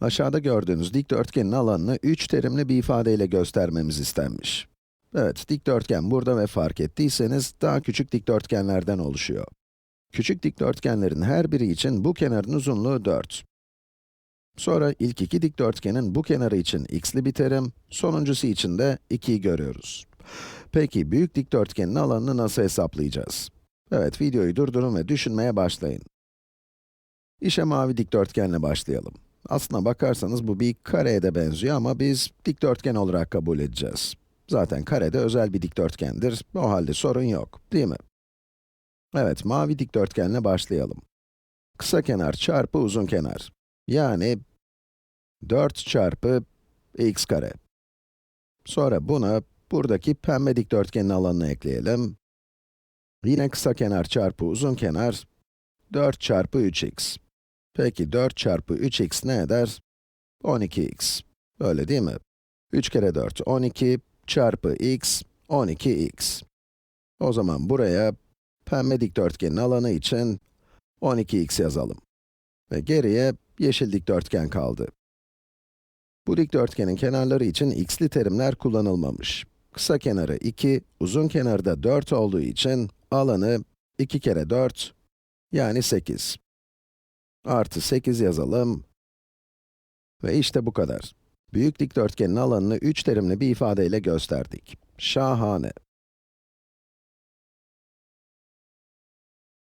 Aşağıda gördüğünüz dikdörtgenin alanını 3 terimli bir ifadeyle göstermemiz istenmiş. Evet, dikdörtgen burada ve fark ettiyseniz daha küçük dikdörtgenlerden oluşuyor. Küçük dikdörtgenlerin her biri için bu kenarın uzunluğu 4. Sonra ilk iki dikdörtgenin bu kenarı için x'li bir terim, sonuncusu için de 2'yi görüyoruz. Peki, büyük dikdörtgenin alanını nasıl hesaplayacağız? Evet, videoyu durdurun ve düşünmeye başlayın. İşe mavi dikdörtgenle başlayalım. Aslına bakarsanız bu bir kareye de benziyor ama biz dikdörtgen olarak kabul edeceğiz. Zaten kare de özel bir dikdörtgendir, o halde sorun yok, değil mi? Evet, mavi dikdörtgenle başlayalım. Kısa kenar çarpı uzun kenar. Yani 4 çarpı x kare. Sonra buna buradaki pembe dikdörtgenin alanını ekleyelim. Yine kısa kenar çarpı uzun kenar 4 çarpı 3x. Peki 4 çarpı 3x ne eder? 12x. Öyle değil mi? 3 kere 4, 12 çarpı x, 12x. O zaman buraya pembe dikdörtgenin alanı için 12x yazalım. Ve geriye yeşil dikdörtgen kaldı. Bu dikdörtgenin kenarları için x'li terimler kullanılmamış. Kısa kenarı 2, uzun kenarı da 4 olduğu için alanı 2 kere 4, yani 8. Artı 8 yazalım. Ve işte bu kadar. Büyük dikdörtgenin alanını 3 terimli bir ifadeyle gösterdik. Şahane.